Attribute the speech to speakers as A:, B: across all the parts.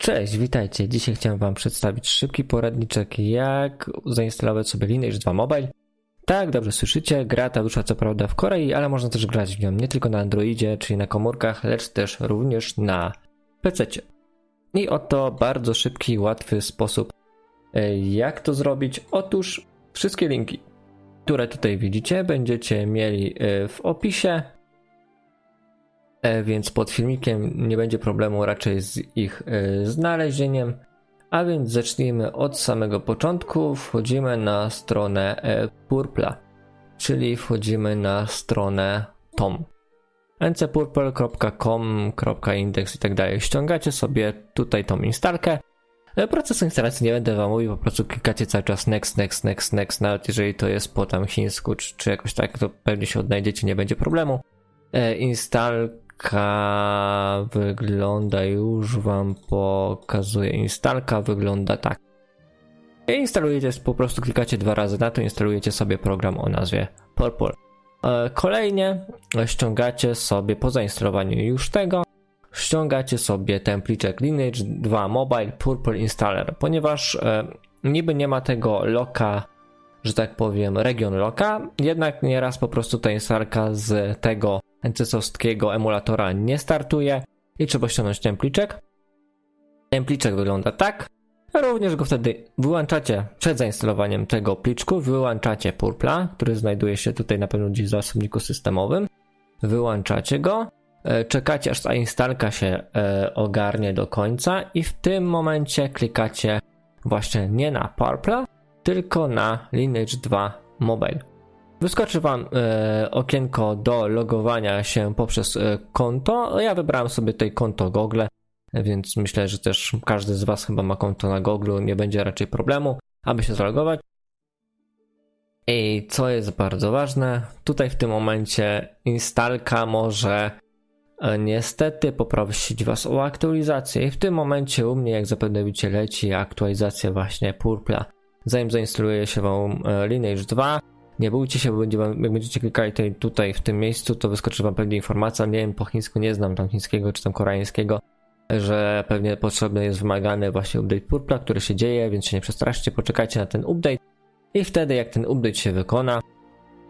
A: Cześć, witajcie. Dzisiaj chciałem Wam przedstawić szybki poradniczek, jak zainstalować sobie Lineage 2 Mobile. Tak, dobrze słyszycie, gra ta wyszła co prawda w Korei, ale można też grać w nią nie tylko na Androidzie, czyli na komórkach, lecz też również na PC. I oto bardzo szybki, łatwy sposób, e, jak to zrobić. Otóż wszystkie linki, które tutaj widzicie, będziecie mieli e, w opisie więc pod filmikiem nie będzie problemu raczej z ich e, znalezieniem. A więc zacznijmy od samego początku. Wchodzimy na stronę e, Purpla, czyli wchodzimy na stronę tom ncpurple.com.index i tak dalej. Ściągacie sobie tutaj tą instalkę. Proces instalacji nie będę wam mówił, po prostu klikacie cały czas next, next, next, next, nawet jeżeli to jest po tam chińsku czy, czy jakoś tak, to pewnie się odnajdziecie, nie będzie problemu. Install instalka wygląda, już wam pokazuję. Instalka wygląda tak. Instalujecie, po prostu klikacie dwa razy na to, instalujecie sobie program o nazwie Purple. E, kolejnie ściągacie sobie po zainstalowaniu już tego, ściągacie sobie templiczek Lineage 2 Mobile Purple Installer, ponieważ e, niby nie ma tego loka, że tak powiem, region loka, jednak nieraz po prostu ta instalka z tego NCSowskiego emulatora nie startuje i trzeba ściągnąć templiczek. Templiczek wygląda tak. Również go wtedy wyłączacie przed zainstalowaniem tego pliczku, wyłączacie Purpla, który znajduje się tutaj na pewno gdzieś w zasobniku systemowym. Wyłączacie go, e, czekacie aż ta instalka się e, ogarnie do końca i w tym momencie klikacie właśnie nie na Purpla, tylko na Lineage 2 Mobile. Wyskoczy Wam e, okienko do logowania się poprzez e, konto. Ja wybrałem sobie tutaj konto Google, więc myślę, że też każdy z Was chyba ma konto na Google, nie będzie raczej problemu, aby się zalogować. I co jest bardzo ważne, tutaj w tym momencie instalka może e, niestety poprosić Was o aktualizację i w tym momencie u mnie, jak zapewne widzicie, leci aktualizacja właśnie Purpla. Zanim zainstaluje się Wam e, Lineage 2, nie bójcie się, bo będzie wam, jak będziecie klikali tutaj, tutaj w tym miejscu, to wyskoczy wam pewnie informacja, nie wiem, po chińsku nie znam tam chińskiego czy tam koreańskiego, że pewnie potrzebny jest wymagany właśnie update Purpla, który się dzieje, więc się nie przestraszcie, poczekajcie na ten update i wtedy jak ten update się wykona,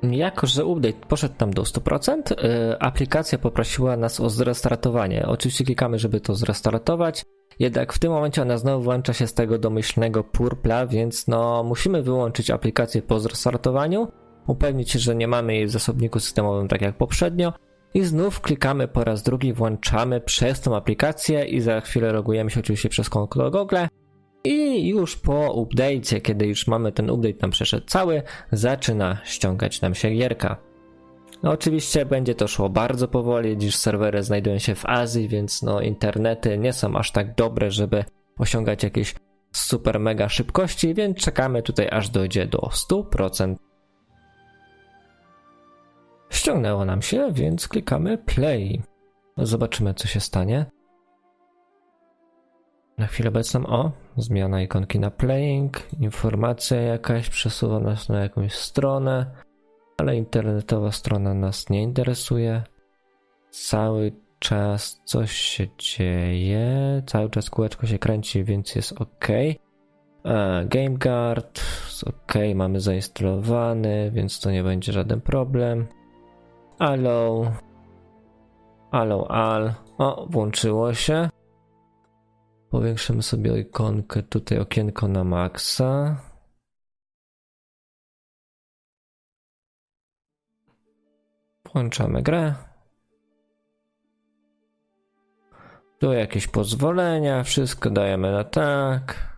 A: jako, że update poszedł tam do 100%, yy, aplikacja poprosiła nas o zrestartowanie. Oczywiście klikamy, żeby to zrestartować, jednak w tym momencie ona znowu włącza się z tego domyślnego Purpla, więc no musimy wyłączyć aplikację po zrestartowaniu upewnić się, że nie mamy jej w zasobniku systemowym tak jak poprzednio i znów klikamy po raz drugi, włączamy przez tą aplikację i za chwilę logujemy się oczywiście przez konto Google i już po update'cie, kiedy już mamy ten update nam przeszedł cały, zaczyna ściągać nam się gierka. No oczywiście będzie to szło bardzo powoli, gdyż serwery znajdują się w Azji, więc no internety nie są aż tak dobre, żeby osiągać jakieś super mega szybkości, więc czekamy tutaj aż dojdzie do 100%. Ściągnęło nam się, więc klikamy play. Zobaczymy, co się stanie. Na chwilę obecną, o, zmiana ikonki na playing, informacja jakaś przesuwa nas na jakąś stronę, ale internetowa strona nas nie interesuje. Cały czas coś się dzieje, cały czas kółeczko się kręci, więc jest ok. GameGuard, ok, mamy zainstalowany, więc to nie będzie żaden problem. Allow. Allow all. O, włączyło się. Powiększymy sobie ikonkę, tutaj okienko na maksa. Włączamy grę. Tu jakieś pozwolenia, wszystko dajemy na tak.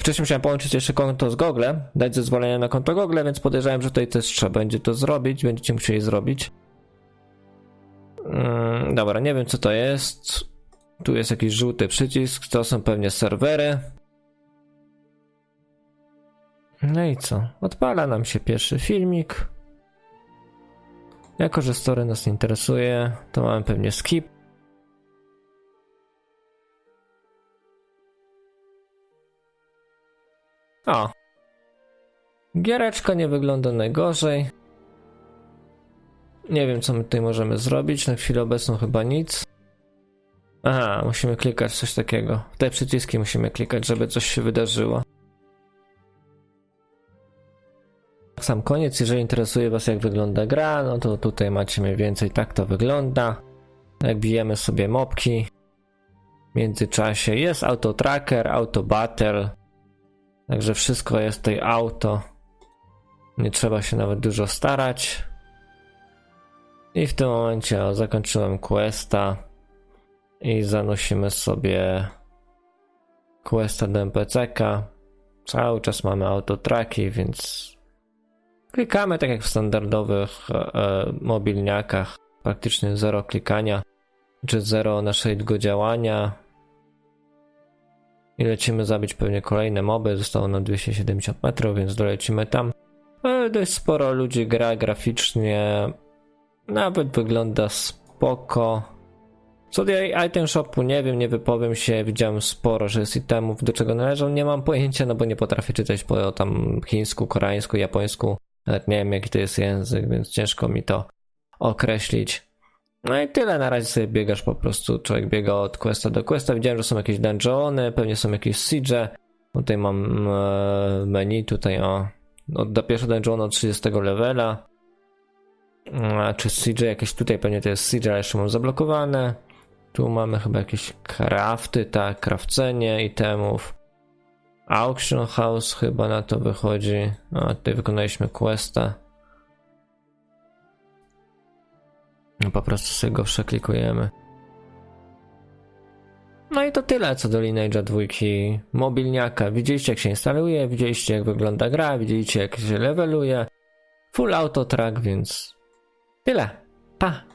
A: Wcześniej musiałem połączyć jeszcze konto z Google, dać zezwolenie na konto Google, więc podejrzewam, że tutaj też trzeba będzie to zrobić, będziecie musieli zrobić. Hmm, dobra, nie wiem co to jest. Tu jest jakiś żółty przycisk, to są pewnie serwery. No i co? Odpala nam się pierwszy filmik. Jako, że story nas interesuje, to mamy pewnie skip. O. Giereczka nie wygląda najgorzej. Nie wiem, co my tutaj możemy zrobić. Na chwilę obecną chyba nic. Aha, musimy klikać coś takiego. Te przyciski musimy klikać, żeby coś się wydarzyło. Na sam koniec, jeżeli interesuje Was jak wygląda gra, no to tutaj macie mniej więcej tak to wygląda. Jak bijemy sobie mopki. W międzyczasie jest auto tracker, auto battle. Także wszystko jest tutaj auto. Nie trzeba się nawet dużo starać. I w tym momencie o, zakończyłem questa. I zanosimy sobie questa do NPC-ka. Cały czas mamy autotraki, więc klikamy tak jak w standardowych e, e, mobilniakach. Praktycznie zero klikania, czy zero naszego działania. I lecimy zabić pewnie kolejne moby. Zostało nam 270 metrów, więc dolecimy tam. E, Dość sporo ludzi gra graficznie. Nawet wygląda spoko. Co do item shopu nie wiem, nie wypowiem się. Widziałem sporo, że jest itemów, do czego należą. Nie mam pojęcia, no bo nie potrafię czytać po tam chińsku, koreańsku, japońsku. Nawet nie wiem jaki to jest język, więc ciężko mi to określić. No i tyle, na razie sobie biegasz po prostu, człowiek biega od questa do questa. Widziałem, że są jakieś dungeony, pewnie są jakieś siege. Tutaj mam e, menu, tutaj o, od, do pierwszego dungeonu od 30 levela. A, czy siege jakieś tutaj, pewnie to jest siege, ale jeszcze mam zablokowane. Tu mamy chyba jakieś crafty, tak, krawcenie itemów. Auction House chyba na to wychodzi. A tutaj wykonaliśmy questa. Po prostu sobie go przeklikujemy. No i to tyle co do Lineage'a dwójki mobilniaka. Widzieliście jak się instaluje, widzieliście jak wygląda gra, widzieliście jak się leveluje. Full auto track, więc tyle. Pa!